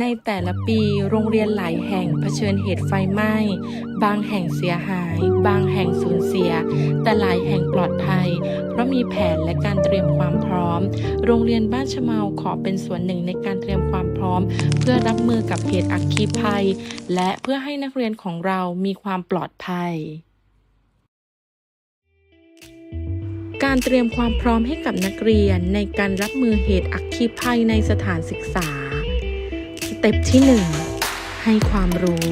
ในแต่ละปีโรงเรียนหลายแห่งเผชิญเหตุไฟไหม้ บางแห่งเสียหาย บางแห่งสูญเสีย แต่หลายแห่งปลอดภัย เพราะมีแผนและการเตรียมความพร้อม โรงเรียนบ้านชะเมาขอเป็นส่วนหนึ่งในการเตรียมความพร้อม เพื่อรับมือกับเหตุอัคคีภัย และเพื่อให้นักเรียนของเรามีความปลอดภัยการเตรียมความพร้อมให้กับนักเรียนในการรับมือเหตุอัคคีภัยในสถานศึกษา ต็ปที่ 1 ให้ความรู้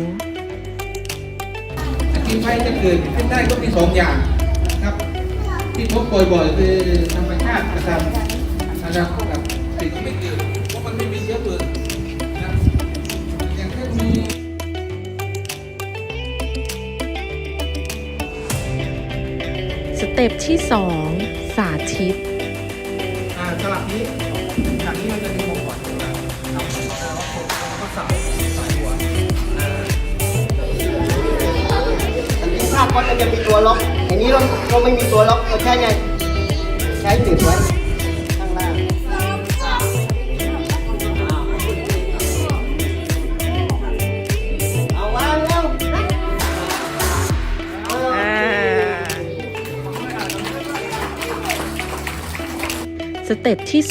อัคคีภัยจะเกิดขึ้นได้ก็มีสองอย่างนะครับ ที่พบบ่อยๆคือธรรมชาติกระทำนะครับกับสิ่งที่ไม่เกิดเพราะมันไม่มีเชื้อเพลิงนะครับอย่างเช่นมีสเต็ปที่ 2 สาธิตอ่าสลับนี้ฉากนี้มันจะมีหัวก่ ก็สับใส่หัวอ่าภาพก็จะมีตัวล็อกอย่างนี้เราเราไม่มีตัวล็อกเราใช้ไงใช้หนึบไว้ข้างล่างเอาวางแล้วสเต็ปที่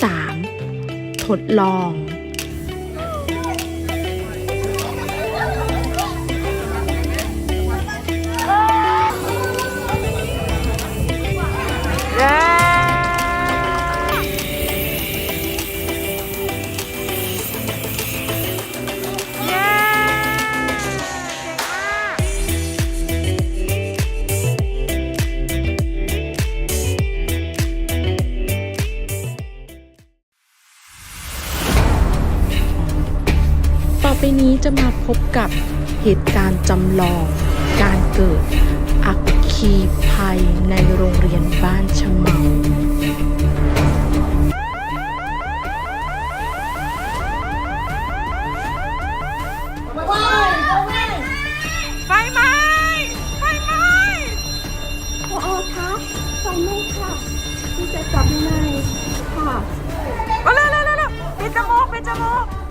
3 ทดลอง ไปนี้จะมาพบกับเหตุการณ์จำลอง การเกิด อัคคีภัยในโรงเรียนบ้านชะเมาไฟไหม้ไฟไหม้พอคะไฟไหม้ค่ะที่จะจับยังไงค่ะมาเร็วเร็วเร็วปิดจมูกปิดจมูก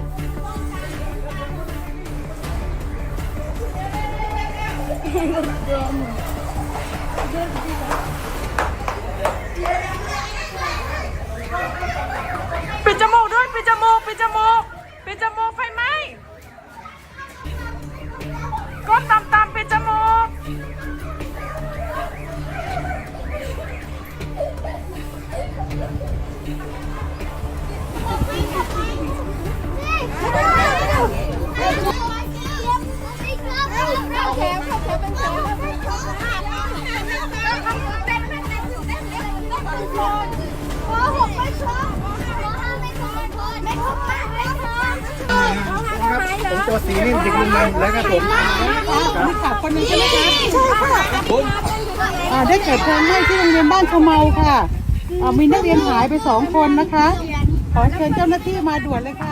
ปิด ผมตัวสีนี่เด็กรุ่นใหม่แล้วก็ผมมีขับคนนึงใช่ไหมคะใช่ค่ะได้เกิดเพลิงไหม้ที่โรงเรียนบ้านชเมาค่ะมีนักเรียนหายไปสองคนนะคะ ขอเชิญเจ้าหน้าที่มาด่วนเลยค่ะ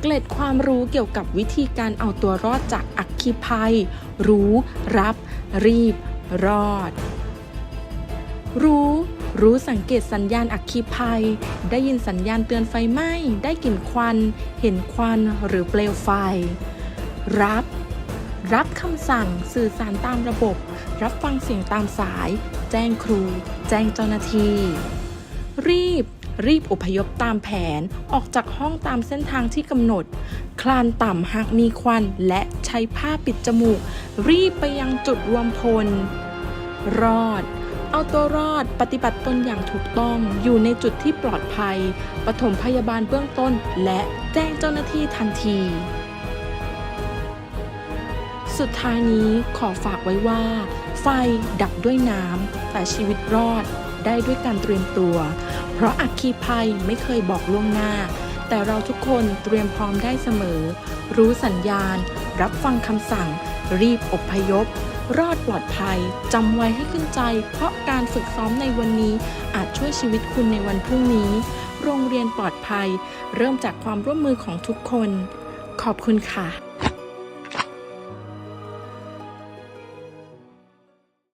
เกล็ดความรู้เกี่ยวกับวิธีการเอาตัวรอดจากอัคคีภัย รู้ รับ รีบ รอด รู้ รู้สังเกตสัญญาณอัคคีภัย ได้ยินสัญญาณเตือนไฟไหม้ ได้กลิ่นควัน เห็นควันหรือเปลวไฟ รับ รับคำสั่งสื่อสารตามระบบ รับฟังเสียงตามสาย แจ้งครู แจ้งเจ้าหน้าที่ รีบ รีบอพยพตามแผนออกจากห้องตามเส้นทางที่กำหนด คลานต่ำหากมีควันและใช้ผ้าปิดจมูก รีบไปยังจุดรวมพล รอด เอาตัวรอดปฏิบัติตนอย่างถูกต้องอยู่ในจุดที่ปลอดภัย ปฐมพยาบาลเบื้องต้น และแจ้งเจ้าหน้าที่ทันที สุดท้ายนี้ขอฝากไว้ว่า ไฟดับด้วยน้ำแต่ชีวิตรอด ได้ด้วยการเตรียมตัว เพราะอัคคีภัยไม่เคยบอกล่วงหน้า แต่เราทุกคนเตรียมพร้อมได้เสมอ รู้สัญญาณ รับฟังคำสั่ง รีบอพยพ รอดปลอดภัยจำไว้ให้ขึ้นใจ เพราะการฝึกซ้อมในวันนี้อาจช่วยชีวิตคุณในวันพรุ่งนี้ โรงเรียนปลอดภัย เริ่มจากความร่วมมือของทุกคน ขอบคุณค่ะ